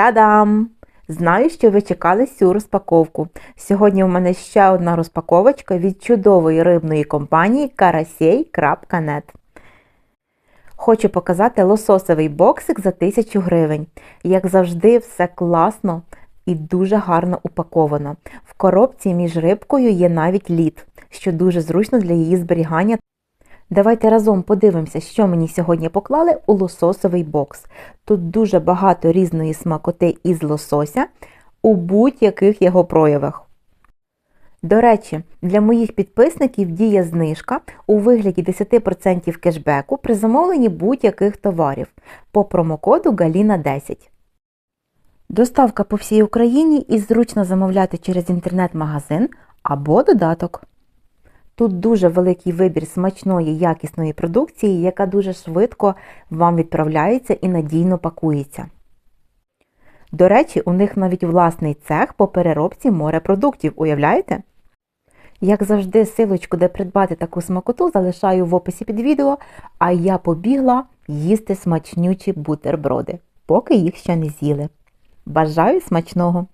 Та-дам! Знаю, що ви чекали цю розпаковку. Сьогодні у мене ще одна розпаковочка від чудової рибної компанії karasей.net. Хочу показати лососовий боксик за 1000 гривень. Як завжди, все класно і дуже гарно упаковано. В коробці між рибкою є навіть лід, що дуже зручно для її зберігання. Давайте разом подивимося, що мені сьогодні поклали у лососовий бокс. Тут дуже багато різної смакоти із лосося у будь-яких його проявах. До речі, для моїх підписників діє знижка у вигляді 10% кешбеку при замовленні будь-яких товарів по промокоду GALINA10. Доставка по всій Україні і зручно замовляти через інтернет-магазин або додаток. Тут дуже великий вибір смачної, якісної продукції, яка дуже швидко вам відправляється і надійно пакується. До речі, у них навіть власний цех по переробці морепродуктів, уявляєте? Як завжди, силочку, де придбати таку смакоту, залишаю в описі під відео, а я побігла їсти смачнючі бутерброди, поки їх ще не з'їли. Бажаю смачного!